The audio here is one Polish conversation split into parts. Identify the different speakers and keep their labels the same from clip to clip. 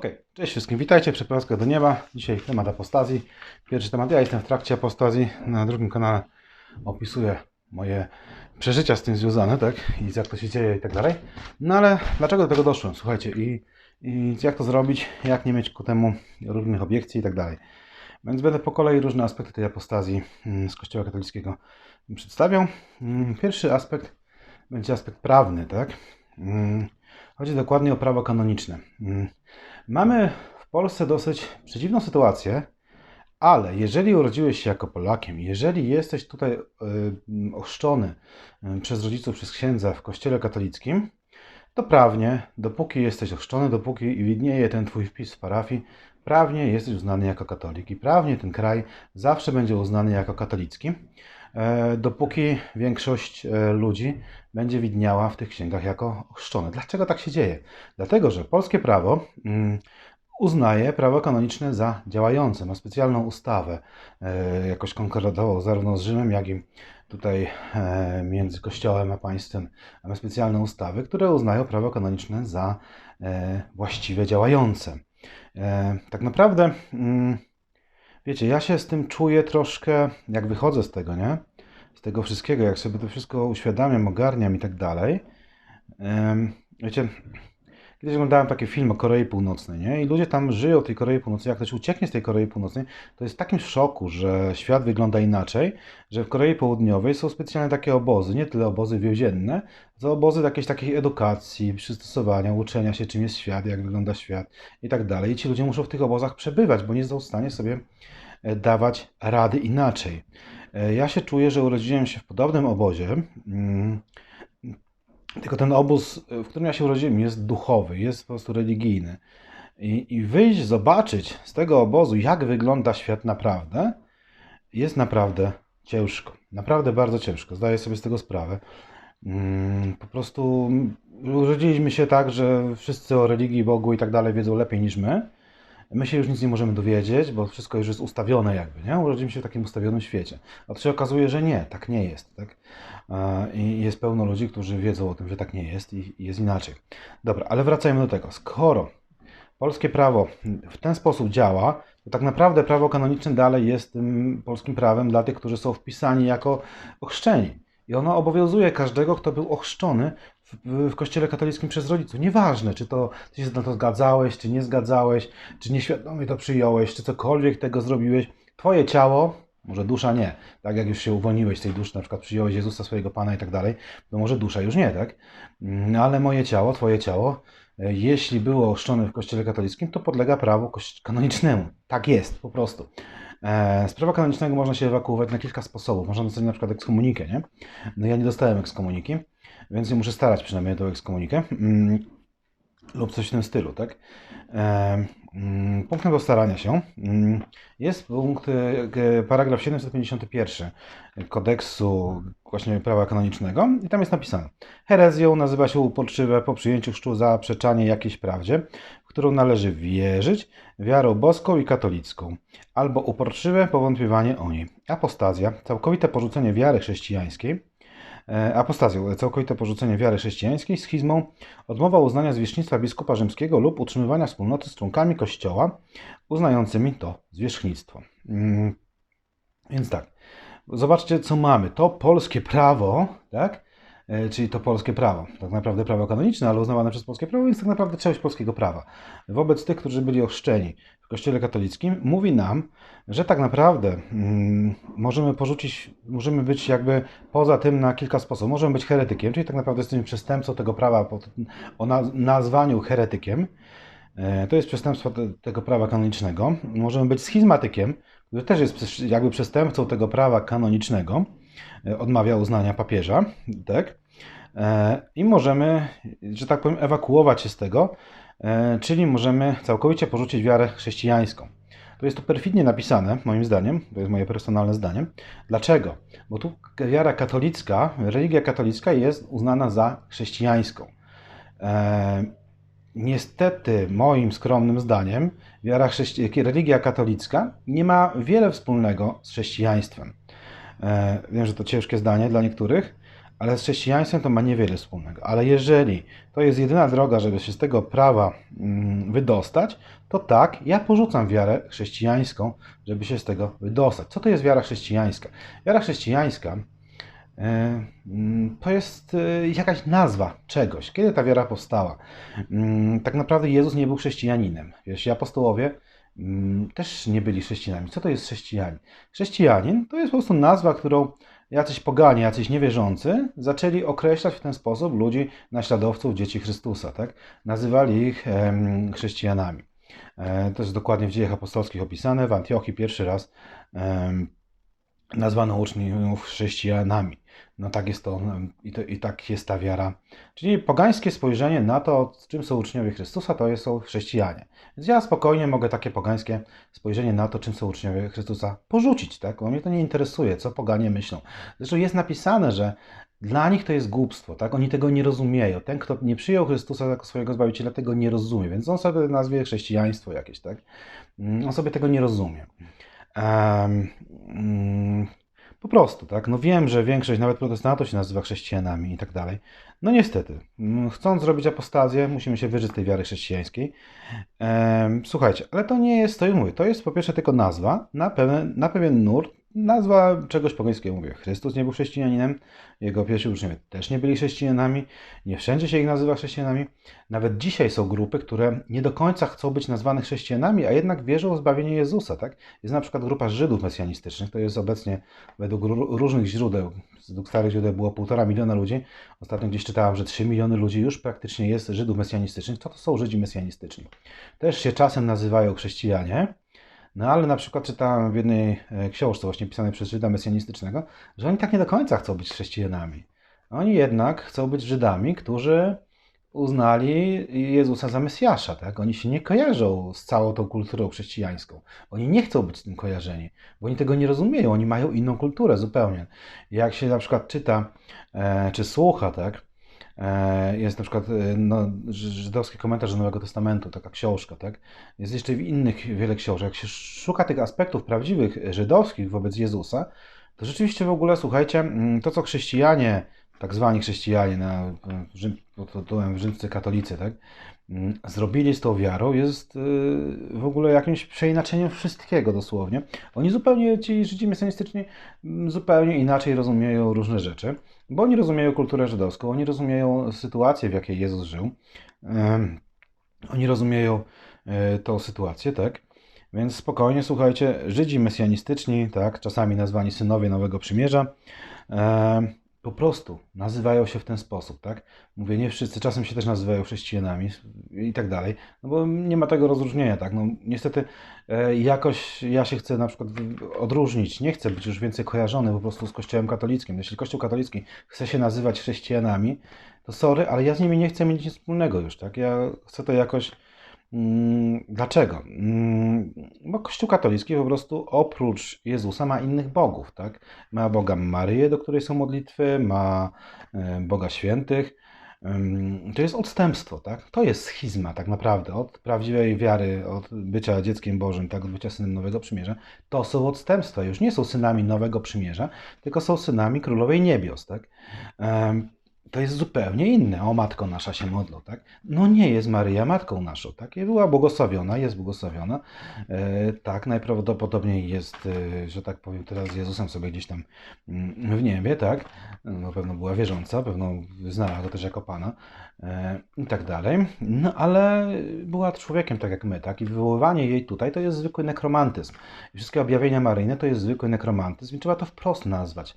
Speaker 1: Okej, Cześć wszystkim, witajcie w Przeprowadzkach do Nieba. Dzisiaj temat apostazji. Pierwszy temat, ja jestem w trakcie apostazji. Na drugim kanale opisuję moje przeżycia z tym związane, tak? I jak to się dzieje i tak dalej. No ale dlaczego do tego doszłem? Słuchajcie, i, i jak to zrobić, jak nie mieć ku temu różnych obiekcji i tak dalej. Więc będę po kolei różne aspekty tej apostazji mm, z Kościoła katolickiego przedstawiał. Mm, Pierwszy aspekt będzie aspekt prawny, tak? Chodzi dokładnie o prawo kanoniczne. Mm, Mamy w Polsce dosyć przedziwną sytuację, ale jeżeli urodziłeś się jako Polakiem, jeżeli jesteś tutaj y, ochrzczony y, przez rodziców, przez księdza w kościele katolickim, to prawnie, dopóki jesteś ochrzczony, dopóki widnieje ten twój wpis w parafii, prawnie jesteś uznany jako katolik i prawnie ten kraj zawsze będzie uznany jako katolicki, dopóki większość e, ludzi będzie widniała w tych księgach jako ochrzczone. Dlaczego tak się dzieje? Dlatego, że polskie prawo mm, uznaje prawo kanoniczne za działające. Ma specjalną ustawę, e, jakoś konkordową zarówno z Rzymem, jak i tutaj e, między Kościołem a państwem. Mamy specjalne ustawy, które uznają prawo kanoniczne za e, właściwie działające. E, tak naprawdę, mm, wiecie, ja się z tym czuję troszkę, jak wychodzę z tego, nie? Z tego wszystkiego, jak sobie to wszystko uświadamiam, ogarniam i tak dalej. Wiecie, kiedyś oglądałem taki film o Korei Północnej, nie? I ludzie tam żyją w tej Korei Północnej. Jak ktoś ucieknie z tej Korei Północnej, to jest w takim szoku, że świat wygląda inaczej, że w Korei Południowej są specjalne takie obozy, nie tyle obozy więzienne, co obozy jakiejś takiej edukacji, przystosowania, uczenia się, czym jest świat, jak wygląda świat i tak dalej. I ci ludzie muszą w tych obozach przebywać, bo nie są w stanie sobie e, dawać rady inaczej. E, Ja się czuję, że urodziłem się w podobnym obozie. mm, tylko ten obóz, w którym ja się urodziłem, jest duchowy, jest po prostu religijny. I, I wyjść, zobaczyć z tego obozu, jak wygląda świat naprawdę, jest naprawdę ciężko. Naprawdę bardzo ciężko. Zdaję sobie z tego sprawę. Mm, Po prostu urodziliśmy się tak, że wszyscy o religii, Bogu i tak dalej wiedzą lepiej niż my. My się już nic nie możemy dowiedzieć, bo wszystko już jest ustawione jakby, nie? Urodziliśmy się w takim ustawionym świecie. A to się okazuje, że nie, tak nie jest, tak? I jest pełno ludzi, którzy wiedzą o tym, że tak nie jest i jest inaczej. Dobra, ale wracajmy do tego. Skoro polskie prawo w ten sposób działa, to tak naprawdę prawo kanoniczne dalej jest tym polskim prawem dla tych, którzy są wpisani jako ochrzczeni. I ono obowiązuje każdego, kto był ochrzczony w, w kościele katolickim przez rodziców. Nieważne, czy to ty się na to zgadzałeś, czy nie zgadzałeś, czy nieświadomie to przyjąłeś, czy cokolwiek tego zrobiłeś. Twoje ciało, może dusza nie, tak jak już się uwolniłeś z tej duszy, na przykład przyjąłeś Jezusa swojego Pana i tak dalej, to może dusza już nie, tak? Mm, Ale moje ciało, twoje ciało, e, jeśli było ochrzczone w kościele katolickim, to podlega prawu kanonicznemu. Tak jest, po prostu. E, Z prawa kanonicznego można się ewakuować na kilka sposobów. Można dostać na przykład ekskomunikę, nie? No ja nie dostałem ekskomuniki, więc nie muszę starać przynajmniej o tą ekskomunikę. Lub coś w tym stylu, tak? Mm, Punktem do starania się mm, jest punkt, e, paragraf 751 kodeksu właśnie prawa kanonicznego i tam jest napisane herezją nazywa się uporczywe po przyjęciu chrztu zaprzeczanie jakiejś prawdzie, w którą należy wierzyć wiarą boską i katolicką, albo uporczywe powątpiewanie o niej. Apostazja, całkowite porzucenie wiary chrześcijańskiej, apostazją, całkowite porzucenie wiary chrześcijańskiej, schizmą, odmowa uznania zwierzchnictwa biskupa rzymskiego lub utrzymywania wspólnoty z członkami kościoła uznającymi to zwierzchnictwo. Mm, Więc tak, zobaczcie co mamy. To polskie prawo, tak? E, Czyli to polskie prawo, tak naprawdę prawo kanoniczne, ale uznawane przez polskie prawo, więc tak naprawdę część polskiego prawa. Wobec tych, którzy byli ochrzczeni w Kościele katolickim, mówi nam, że tak naprawdę mm, możemy porzucić, możemy być jakby poza tym na kilka sposobów. Możemy być heretykiem, czyli tak naprawdę jesteśmy przestępcą tego prawa o naz- nazwaniu heretykiem. E, To jest przestępstwo te, tego prawa kanonicznego. Możemy być schizmatykiem, który też jest jakby przestępcą tego prawa kanonicznego. E, Odmawia uznania papieża, tak? E, I możemy, że tak powiem, ewakuować się z tego, e, czyli możemy całkowicie porzucić wiarę chrześcijańską. To jest tu perfidnie napisane, moim zdaniem, to jest moje personalne zdanie. Dlaczego? Bo tu wiara katolicka, religia katolicka jest uznana za chrześcijańską. E, Niestety, moim skromnym zdaniem, wiara chrześci- religia katolicka nie ma wiele wspólnego z chrześcijaństwem. Wiem, że to ciężkie zdanie dla niektórych, ale z chrześcijaństwem to ma niewiele wspólnego. Ale jeżeli to jest jedyna droga, żeby się z tego prawa mm, wydostać, to tak, ja porzucam wiarę chrześcijańską, żeby się z tego wydostać. Co to jest wiara chrześcijańska? Wiara chrześcijańska e, mm, to jest e, jakaś nazwa czegoś. Kiedy ta wiara powstała? Mm, Tak naprawdę Jezus nie był chrześcijaninem. Wiesz, apostołowie też nie byli chrześcijanami. Co to jest chrześcijanin? Chrześcijanin to jest po prostu nazwa, którą jacyś poganie, jacyś niewierzący zaczęli określać w ten sposób ludzi, naśladowców, dzieci Chrystusa. Tak? Nazywali ich em, chrześcijanami. E, To jest dokładnie w dziejach apostolskich opisane. W Antiochii pierwszy raz em, nazwano uczniów chrześcijanami. No tak jest to i, to i tak jest ta wiara. Czyli pogańskie spojrzenie na to, czym są uczniowie Chrystusa, to są chrześcijanie. Więc ja spokojnie mogę takie pogańskie spojrzenie na to, czym są uczniowie Chrystusa, porzucić, tak? Bo mnie to nie interesuje, co poganie myślą. Zresztą jest napisane, że dla nich to jest głupstwo, tak? Oni tego nie rozumieją. Ten, kto nie przyjął Chrystusa jako swojego Zbawiciela, tego nie rozumie, więc on sobie nazwie chrześcijaństwo jakieś, tak? Mm, On sobie tego nie rozumie. Em, mm, po prostu, tak? No wiem, że większość nawet protestantów się nazywa chrześcijanami i tak dalej. No niestety, mm, chcąc zrobić apostazję, musimy się z tej wiary chrześcijańskiej. Słuchajcie, ale to nie jest, to już mówię, to jest po pierwsze tylko nazwa na pewien, na pewien nurt, nazwa czegoś pogańskiego. Mówię, Chrystus nie był chrześcijaninem, jego pierwsi uczniowie też nie byli chrześcijanami, nie wszędzie się ich nazywa chrześcijanami. Nawet dzisiaj są grupy, które nie do końca chcą być nazwane chrześcijanami, a jednak wierzą w zbawienie Jezusa, tak? Jest na przykład grupa Żydów mesjanistycznych, to jest obecnie według ró- różnych źródeł, według starych źródeł było półtora miliona ludzi. Ostatnio gdzieś czytałem, że 3 miliony ludzi już praktycznie jest Żydów mesjanistycznych. Co to są Żydzi mesjanistyczni? Też się czasem nazywają chrześcijanie, no ale na przykład czytałem w jednej e, książce właśnie pisanej przez Żyda mesjanistycznego, że oni tak nie do końca chcą być chrześcijanami. Oni jednak chcą być Żydami, którzy uznali Jezusa za Mesjasza, tak? Oni się nie kojarzą z całą tą kulturą chrześcijańską. Oni nie chcą być z tym kojarzeni, bo oni tego nie rozumieją, oni mają inną kulturę zupełnie. Jak się na przykład czyta, e, czy słucha, tak? E, Jest na przykład e, no, ży- żydowski komentarz do Nowego Testamentu, taka książka, tak? Jest jeszcze innych wiele książek. Jak się szuka tych aspektów prawdziwych żydowskich wobec Jezusa, to rzeczywiście w ogóle, słuchajcie, mm, to co chrześcijanie, tak zwani chrześcijanie, na, pod tytułem rzymscy katolicy, tak, mm, zrobili z tą wiarą, jest y, w ogóle jakimś przeinaczeniem wszystkiego dosłownie. Oni zupełnie, ci Żydzi mesjanistyczni, mm, zupełnie inaczej rozumieją różne rzeczy, bo oni rozumieją kulturę żydowską, oni rozumieją sytuację, w jakiej Jezus żył, oni rozumieją e, tą sytuację, tak? Więc spokojnie, słuchajcie, Żydzi mesjanistyczni, tak, czasami nazwani synowie Nowego Przymierza, e, po prostu nazywają się w ten sposób, tak? Mówię, nie wszyscy, czasem się też nazywają chrześcijanami i tak dalej, no bo nie ma tego rozróżnienia, tak? No niestety e, jakoś ja się chcę na przykład odróżnić, nie chcę być już więcej kojarzony po prostu z Kościołem katolickim. Jeśli Kościół katolicki chce się nazywać chrześcijanami, to sorry, ale ja z nimi nie chcę mieć nic wspólnego już, tak? Ja chcę to jakoś Dlaczego? Mm, Bo Kościół katolicki po prostu oprócz Jezusa ma innych bogów, tak? Ma Boga Maryję, do której są modlitwy, ma e, Boga świętych. Ym, To jest odstępstwo, tak? To jest schizma tak naprawdę od prawdziwej wiary, od bycia dzieckiem Bożym, tak? Od bycia synem Nowego Przymierza. To są odstępstwa. Już nie są synami Nowego Przymierza, tylko są synami Królowej Niebios, tak? To jest zupełnie inne. O Matko Nasza się modlą, tak? No nie jest Maryja Matką Naszą, tak? I była błogosławiona, jest błogosławiona. E, tak, najprawdopodobniej jest, e, że tak powiem, teraz z Jezusem sobie gdzieś tam mm, w niebie, tak? No pewno była wierząca, pewno wyznała go też jako Pana e, i tak dalej. No ale była człowiekiem tak jak my, tak? I wywoływanie jej tutaj to jest zwykły nekromantyzm. Wszystkie objawienia maryjne to jest zwykły nekromantyzm i trzeba to wprost nazwać.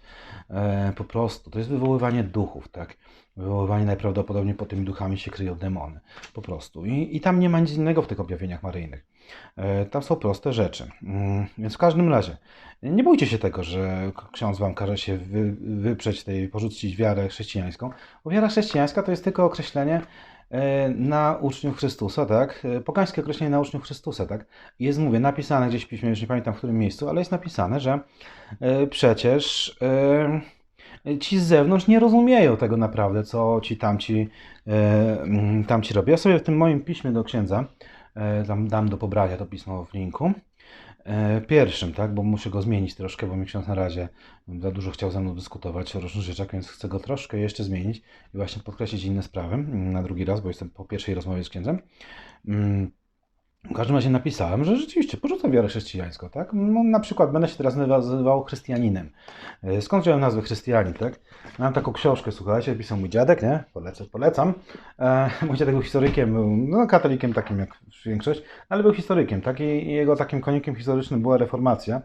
Speaker 1: E, po prostu. To jest wywoływanie duchów, tak? Wywoływanie najprawdopodobniej pod tymi duchami się kryją demony. Po prostu. I, i tam nie ma nic innego w tych objawieniach maryjnych. E, tam są proste rzeczy. Mm, Więc w każdym razie, nie bójcie się tego, że ksiądz wam każe się wy, wyprzeć tej, porzucić wiarę chrześcijańską, bo wiara chrześcijańska to jest tylko określenie e, na uczniów Chrystusa, tak? E, Pogańskie określenie na uczniów Chrystusa, tak? Jest, mówię, napisane gdzieś w piśmie, już nie pamiętam w którym miejscu, ale jest napisane, że przecież ci z zewnątrz nie rozumieją tego naprawdę, co ci tamci, e, mm, tamci robią. Ja sobie w tym moim piśmie do księdza E, Tam dam do pobrania to pismo w linku. E, Pierwszym, tak, bo muszę go zmienić troszkę, bo mi ksiądz na razie za dużo chciał ze mną dyskutować o różnych rzeczach, więc chcę go troszkę jeszcze zmienić i właśnie podkreślić inne sprawy mm, na drugi raz, bo jestem po pierwszej rozmowie z księdzem. Mm, W każdym razie napisałem, że rzeczywiście porzucam wiarę chrześcijańską, tak? No, na przykład będę się teraz nazywał chrześcijaninem. E, Skąd wziąłem nazwę chrześcijanin, tak? Mam taką książkę, słuchajcie, pisał mój dziadek, nie? Polecam, polecam. E, mój dziadek był historykiem, był no, katolikiem takim jak większość, ale był historykiem, tak? I, i jego takim konikiem historycznym była reformacja.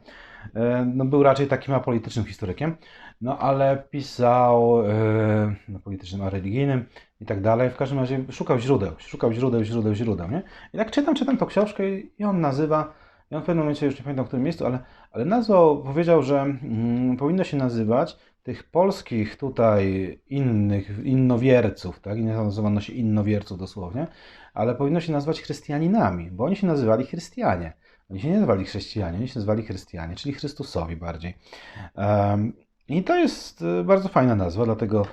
Speaker 1: E, no, był raczej takim apolitycznym historykiem, no ale pisał e, no, politycznym, a religijnym i tak dalej. W każdym razie szukał źródeł, szukał źródeł, źródeł, źródeł, nie? I tak czytam, czytam tą książkę i on nazywa, i on w pewnym momencie, już nie pamiętam w którym miejscu, ale, ale nazwał, powiedział, że mm, powinno się nazywać tych polskich tutaj innych, innowierców, tak? I nazywano się innowierców dosłownie, ale powinno się nazywać chrystianinami, bo oni się nazywali chrystianie. Oni się nie nazywali chrześcijanie, oni się nazywali chrystianie, czyli Chrystusowi bardziej. I to jest e, bardzo fajna nazwa, dlatego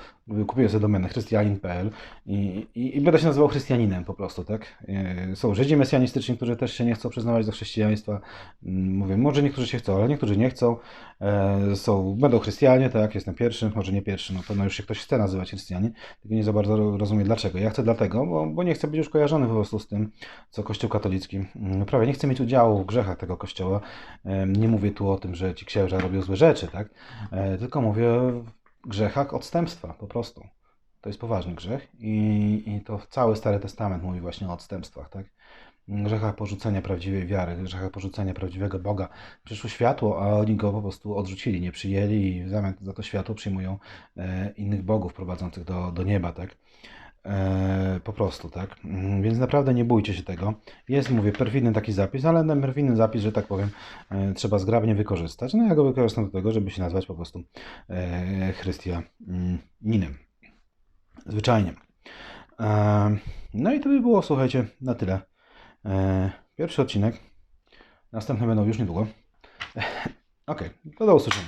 Speaker 1: kupiłem sobie domenę chrystianin.pl i, i, i będę się nazywał chrystianinem po prostu, tak? E, Są Żydzi mesjanistyczni, którzy też się nie chcą przyznawać do chrześcijaństwa. Mm, Mówię, może niektórzy się chcą, ale niektórzy nie chcą. E, Są, będą chrystianie, tak? Jestem pierwszy, może nie pierwszy, no pewno już się ktoś chce nazywać chrystianin, tylko nie za bardzo ro- rozumie dlaczego. Ja chcę dlatego, bo, bo nie chcę być już kojarzony po prostu z tym, co Kościół katolicki mm, prawie nie chcę mieć udziału w grzechach tego Kościoła. Em, Nie mówię tu o tym, że ci księża robią złe rzeczy, tak? E, Tylko mówię grzechach odstępstwa, po prostu. To jest poważny grzech i, i to cały Stary Testament mówi właśnie o odstępstwach, tak? Grzechach porzucenia prawdziwej wiary, grzechach porzucenia prawdziwego Boga. Przyszło światło, a oni go po prostu odrzucili, nie przyjęli i w zamian za to światło przyjmują e, innych bogów prowadzących do, do nieba, tak? E, po prostu, tak? Mm, Więc naprawdę nie bójcie się tego. Jest, mówię, perfidny taki zapis, ale ten perfidny zapis, że tak powiem, e, trzeba zgrabnie wykorzystać. No ja go wykorzystam do tego, żeby się nazwać po prostu e, chrystianinem. Zwyczajnie. E, no i to by było, słuchajcie, na tyle. Pierwszy odcinek. Następne będą już niedługo. Okej, to do usłyszenia.